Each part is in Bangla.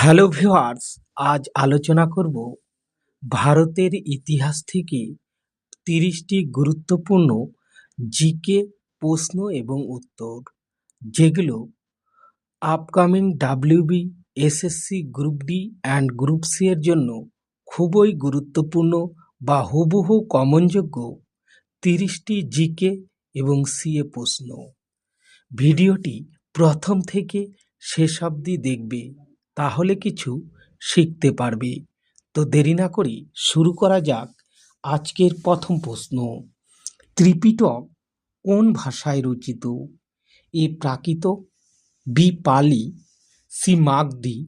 হ্যালো ভিউয়ার্স, আজ আলোচনা করব ভারতের ইতিহাস থেকে তিরিশটি গুরুত্বপূর্ণ জিকে প্রশ্ন এবং উত্তর, যেগুলো upcoming WB, SSC group D and group C এর জন্য খুবই গুরুত্বপূর্ণ বা হুবহু কমনযোগ্য তিরিশটি জিকে এবং সিএ প্রশ্ন। ভিডিওটি প্রথম থেকে শেষ অবধি দেখবে। তাহলে কিছু শিখতে পারবে। তো দেরি না করে শুরু করা যাক আজকের প্রথম প্রশ্ন। ত্রিপিটক কোন ভাষায় রচিত? A Prakrit, B Pali, C Magadhi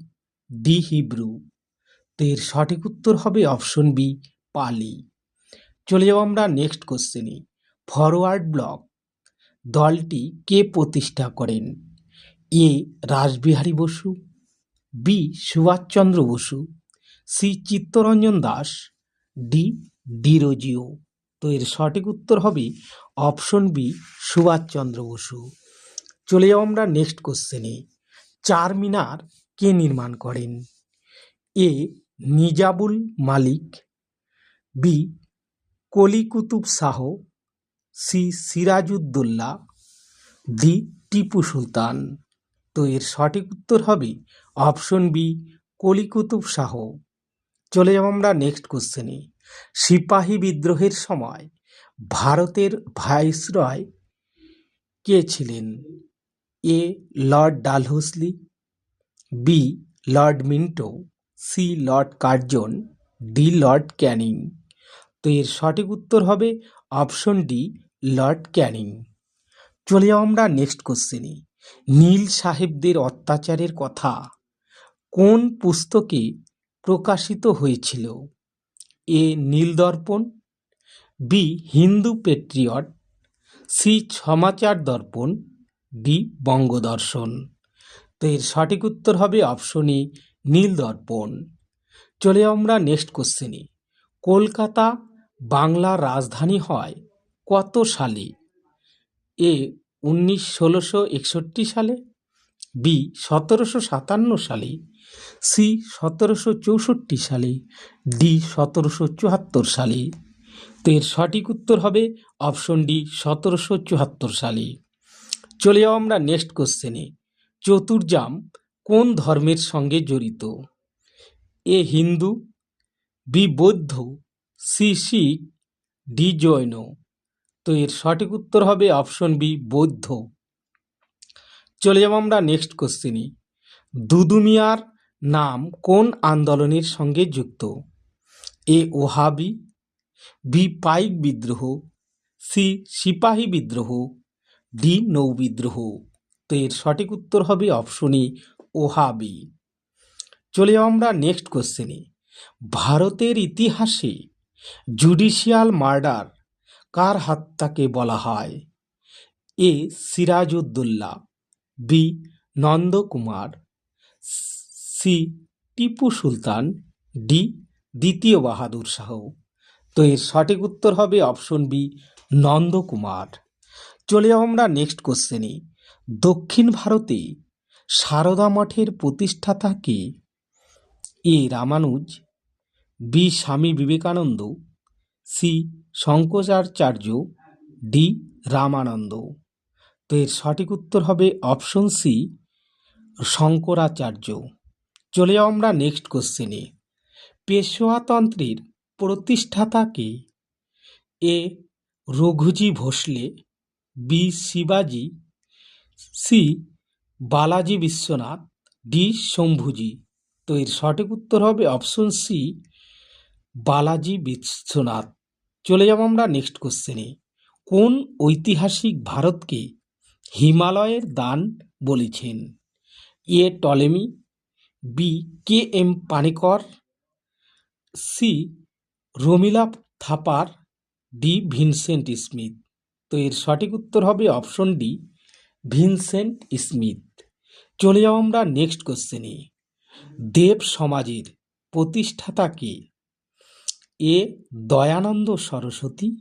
D Hebrew. তো এর সঠিক উত্তর হবে অপশন বি, পালি। চলে যাব আমরা নেক্সট কোশ্চেনে। ফরওয়ার্ড ব্লক, দলটি কে প্রতিষ্ঠা করেন? A Rashbehari Bose B Subhash Chandra Bose, C Chittaranjan Das, D Derozio. তো এর সঠিক উত্তর হবে অপশন বি সুভাষচন্দ্র বসু। চলে যাও আমরা নেক্সট কোশ্চেনে চার মিনার কে নির্মাণ করেন? A Nizabul Malik, B Quli Qutub Shah, C Sirajuddaulah, D Tipu Sultan. তো এর সঠিক উত্তর হবে অপশন বি কলিকুতুব শাহ। চলে যাব আমরা নেক্সট কোশ্চেনে সিপাহী বিদ্রোহের সময় ভারতের ভাইসরয় কে ছিলেন? A lord Dalhousie B lord Minto C lord Curzon D lord Canning. তো এর সঠিক উত্তর হবে অপশন ডি লর্ড ক্যানিং। চলে যাও আমরা নেক্সট কোশ্চেনে নীল সাহেবদের অত্যাচারের কথা কোন পুস্তকে প্রকাশিত হয়েছিল? A. Nildarpan, B. Hindu Patriot, C. Samachar Darpan, D. Bangadarshan. তো এর সঠিক উত্তর হবে অপশন এ, নীলদর্পণ। চলে আমরা নেক্সট কোশ্চেনে কলকাতা, বাংলার রাজধানী হয় কত সালে? এ. উনিশ ষোলোশো একষট্টি সালে, বি সতেরোশো সাতান্ন সালে, সি সতেরোশো চৌষট্টি সালে, ডি সতেরোশো চুয়াত্তর সালে। তো এর সঠিক উত্তর হবে অপশন ডি সতেরোশো চুয়াত্তর সালে। চলে যাও আমরা নেক্সট কোশ্চেনে চতুর্জাম কোন ধর্মের সঙ্গে জড়িত? এ হিন্দু, বি বৌদ্ধ, সি শিখ, ডি জৈন। তো এর সঠিক উত্তর হবে অপশন বি বৌদ্ধ। চলে যাব আমরা নেক্সট কোশ্চেনে দুদুমিয়ার নাম কোন আন্দোলনের সঙ্গে যুক্ত? এ, ওহাবি, বি, পাইক বিদ্রোহ, সি, সিপাহী বিদ্রোহ, ডি, নৌ বিদ্রোহ। তো এর সঠিক উত্তর হবে অপশন ই ওহাবি। চলে যাব আমরা নেক্সট কোশ্চেনে ভারতের ইতিহাসে জুডিশিয়াল মার্ডার কার হত্যাকে বলা হয়? A Sirajuddaula, B Nandakumar, C Tipu Sultan, D দ্বিতীয় বাহাদুর শাহ। তো এর সঠিক উত্তর হবে অপশন বি, নন্দকুমার। চলে আমরা নেক্সট কোশ্চেনে দক্ষিণ ভারতে সারদা মঠের প্রতিষ্ঠাতা কে? A Ramanuja, B Swami Vivekananda C Shankaracharya D Ramananda. তো এর সঠিক উত্তর হবে অপশন সি শঙ্করাচার্য। চলে যাও আমরা নেক্সট কোশ্চেনে। পেশোয়াতন্ত্রের প্রতিষ্ঠাতাকে এ রঘুজি ভোসলে, বি শিবাজি, সি বালাজি বিশ্বনাথ, ডি শম্ভুজি। তো এর সঠিক উত্তর হবে অপশন সি বালাজি বিশ্বনাথ। চলে যাব আমরা নেক্সট কোশ্চেনে কোন ঐতিহাসিক ভারতকে হিমালয়ের দান বলেছেন? A Ptolemy B K M Panikkar C Romila Thapar D Vincent Smith. তো এর সঠিক উত্তর হবে অপশন ডি ভিনসেন্ট স্মিথ। চলে যাও আমরা নেক্সট কোশ্চেনে দেব সমাজের প্রতিষ্ঠাতা কে? A Dayananda Saraswati,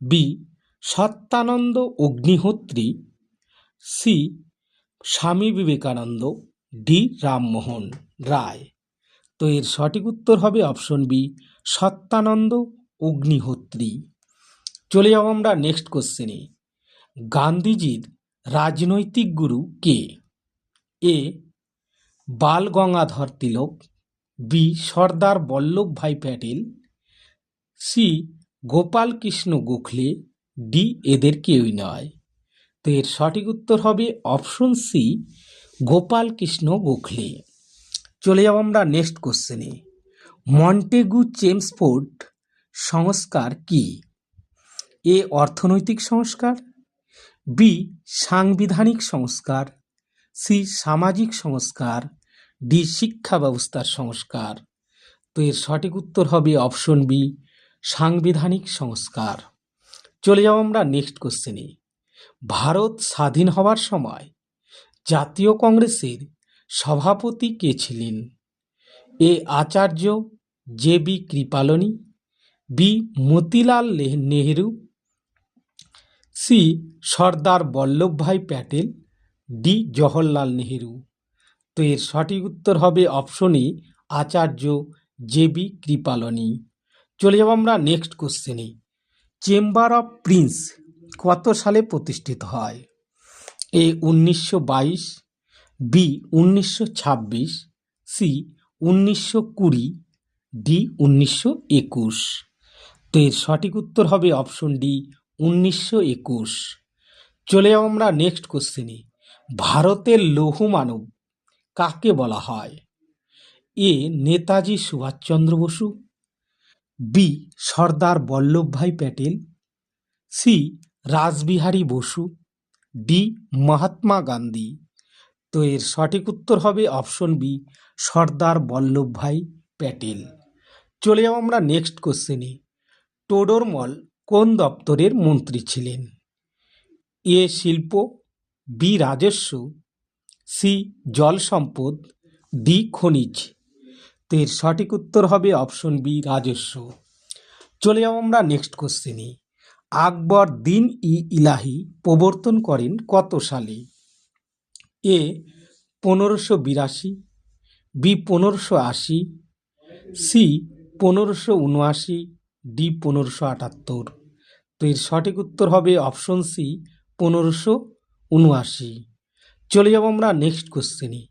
B Satyananda Agnihotri, C Swami Vivekananda, D Rammohan Roy. তো এর সঠিক উত্তর হবে অপশন বি, সত্যানন্দ অগ্নিহোত্রী। চলে যাব আমরা নেক্সট কোশ্চেনে গান্ধীজির রাজনৈতিক গুরু কে? A Bal Gangadhar Tilak, B Sardar Vallabhbhai Patel C Gopal Krishna Gokhale, D এদের কেউই নয়। তো এর সঠিক উত্তর হবে অপশন সি, গোপাল কৃষ্ণ গোখলে। চলে যাব আমরা নেক্সট কোশ্চেনে মন্টেগু চেমসফোর্ড সংস্কার কি? এ অর্থনৈতিক সংস্কার, বি সাংবিধানিক সংস্কার, সি সামাজিক সংস্কার, ডি শিক্ষা ব্যবস্থার সংস্কার। তো এর সঠিক উত্তর হবে অপশন বি সাংবিধানিক সংস্কার। চলে যাব আমরা নেক্সট কোশ্চেনে ভারত স্বাধীন হওয়ার সময় জাতীয় কংগ্রেসের সভাপতি কে ছিলেন? A Acharya, J B Kripalani, B Motilal Nehru, C Sardar Vallabhbhai Patel, D Jawaharlal Nehru. তো এর সঠিক উত্তর হবে অপশনে আচার্য জে বি কৃপালনী। চলে যাব আমরা নেক্সট কোশ্চেনে চেম্বার অফ প্রিন্স কত সালে প্রতিষ্ঠিত হয়? এ উনিশশো বাইশ বি উনিশশো ছাব্বিশ সি উনিশশো কুড়ি ডি উনিশশো একুশ। তো এর সঠিক উত্তর হবে অপশন ডি উনিশশো একুশ। চলে যাব আমরা নেক্সট কোশ্চেনে ভারতের লৌহ মানব কাকে বলা হয়? A Netaji Subhash Chandra Bose B. Sardar Vallabhbhai Patel, C. Rashbehari Bose, D. Mahatma Gandhi. তো এর সঠিক উত্তর হবে অপশন বি, সর্দার বল্লভভাই প্যাটেল। চলে যাব আমরা নেক্সট কোশ্চেনে টোডরমল কোন দপ্তরের মন্ত্রী ছিলেন? এ. শিল্প, বি. রাজস্ব, সি. জল সম্পদ, ডি. খনিজ। তো এর সঠিক উত্তর হবে অপশন বি, রাজস্ব। চলে যাব আমরা নেক্সট কোশ্চেনে আকবর দিন ই ইলাহি প্রবর্তন করেন কত সালে? এ, পনেরোশো বিরাশি, বি, পনেরোশো আশি, সি, পনেরোশো উনআশি, ডি, পনেরোশো আটাত্তর। তো এর সঠিক উত্তর হবে অপশন সি, পনেরোশো উনআশি। চলে যাব আমরা নেক্সট কোশ্চেনে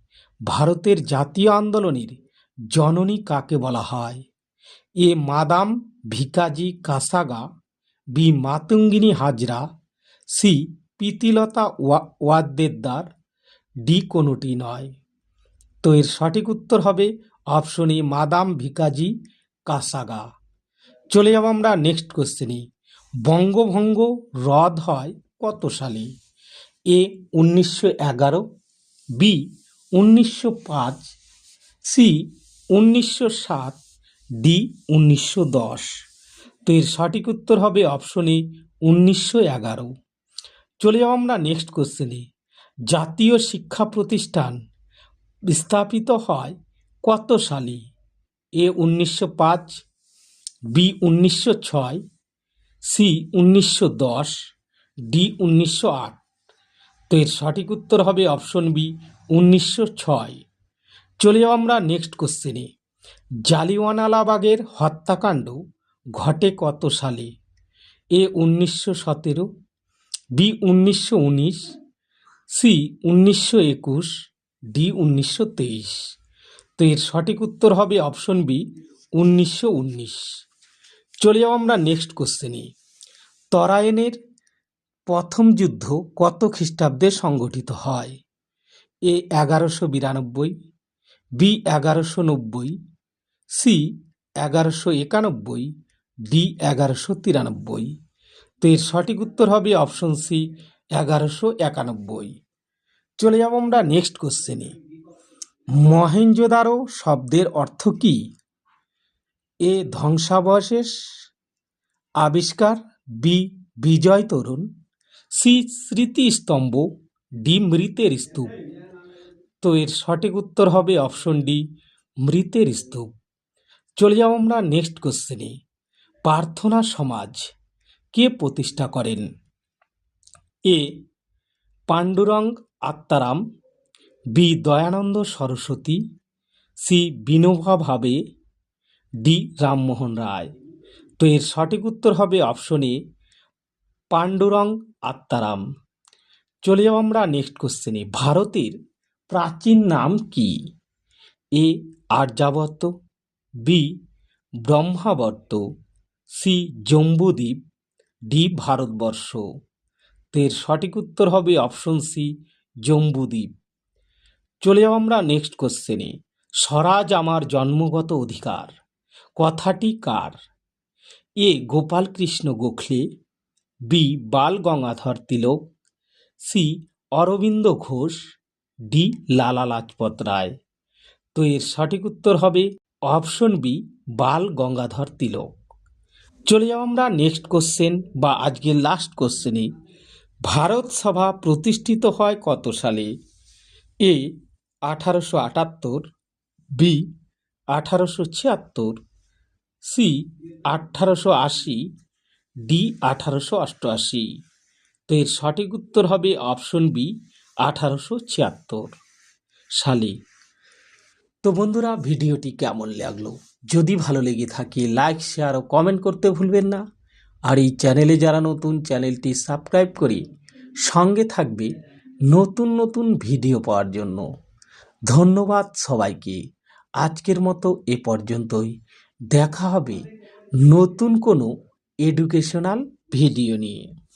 ভারতের জাতীয় আন্দোলনের জননী কাকে বলা হয়? এ মাদাম ভিকাজি কাসাগা, বি মাতঙ্গিনী হাজরা, সি প্রীতিলতা ওয়া- ওয়াদ্দেদার ডি কোনোটি নয়। তো এর সঠিক উত্তর হবে অপশন এ মাদাম ভিকাজি কাসাগা। চলে যাব আমরা নেক্সট কোশ্চেনে বঙ্গভঙ্গ হ্রদ হয় কত সালে? এ উনিশশো এগারো, বি উনিশশো পাঁচ, সি উনিশশো সাত, ডি উনিশশো দশ। তো এর সঠিক উত্তর হবে অপশনে উনিশশো এগারো। চলে যাব আমরা নেক্সট কোশ্চেনে জাতীয় শিক্ষা প্রতিষ্ঠান স্থাপিত হয় কত সালে? এ উনিশশো পাঁচ, বি উনিশশো ছয়, সি উনিশশো দশ, ডি উনিশশো আট। তো এর সঠিক উত্তর হবে অপশন বি উনিশশো ছয়। চলে যাও আমরা নেক্সট কোশ্চেনে জালিওয়ানালাবাগের হত্যাকাণ্ড ঘটে কত সালে? এ উনিশশো সতেরো, বি উনিশশো উনিশ, সি উনিশশো একুশ, ডি উনিশশো তেইশ। তো এর সঠিক উত্তর হবে অপশন বি উনিশশো উনিশ। চলে যাব আমরা নেক্সট কোশ্চেনে তরায়নের প্রথম যুদ্ধ কত খ্রিস্টাব্দে সংগঠিত হয়? এ এগারোশো বিরানব্বই বি এগারোশো নব্বই, সি এগারোশো একানব্বই, ডি এগারোশো তিরানব্বই। তো এর সঠিক উত্তর হবে অপশন সি, এগারোশো একানব্বই। চলে যাব আমরা নেক্সট কোশ্চেনে মহেঞ্জোদারো শব্দের অর্থ কি? এ ধ্বংসাবশেষ, আবিষ্কার, বি বিজয় তরুণ, সি স্মৃতিস্তম্ভ, ডি মৃতের স্তূপ। তো এর সঠিক উত্তর হবে অপশন ডি, মৃতের স্তূপ। চলে যাব আমরা নেক্সট কোশ্চেনে প্রার্থনা সমাজ, কে প্রতিষ্ঠা করেন? A, Pandurang Atmaram, B, Dayananda Saraswati, C Vinoba Bhave, D, Rammohan রায়। তো এর সঠিক উত্তর হবে অপশন এ পাণ্ডুরং আত্মারাম। চলে যাও আমরা নেক্সট কোশ্চেনে ভারতের প্রাচীন নাম কি? A Aryavarta, B Brahmavarta, C Jambudvipa, D Bharatvarsha. তো এর সঠিক উত্তর হবে অপশন সি, জম্বুদ্বীপ। চলে যাও আমরা নেক্সট কোশ্চেনে স্বরাজ আমার জন্মগত অধিকার, কথাটি কার? A Gopalkrishna Gokhale, B Bal Gangadhar Tilak, C Aurobindo Ghosh D Lala Lajpat Rai. তো এর সঠিক উত্তর হবে অপশন বি, বাল গঙ্গাধর তিলক। চলে যাও আমরা নেক্সট কোশ্চেন বা আজকের লাস্ট কোশ্চেনে। ভারত সভা প্রতিষ্ঠিত হয় কত সালে? এ, আঠারোশো আটাত্তর, বি, আঠারোশো ছিয়াত্তর, সি, আঠারোশো আশি, ডি, আঠারোশো অষ্টআশি। তো এর সঠিক উত্তর হবে অপশন বি আঠারোশো ছিয়াত্তর সালে। তো বন্ধুরা, ভিডিওটি কেমন লাগল? যদি ভালো লেগে থাকে লাইক শেয়ার ও কমেন্ট করতে ভুলবেন না। আর এই চ্যানেলে যারা নতুন চ্যানেলটি সাবস্ক্রাইব করে সঙ্গে থাকবে নতুন নতুন ভিডিও পাওয়ার জন্য। ধন্যবাদ সবাইকে। আজকের মতো এ পর্যন্তই। দেখা হবে নতুন কোনো এডুকেশনাল ভিডিও নিয়ে।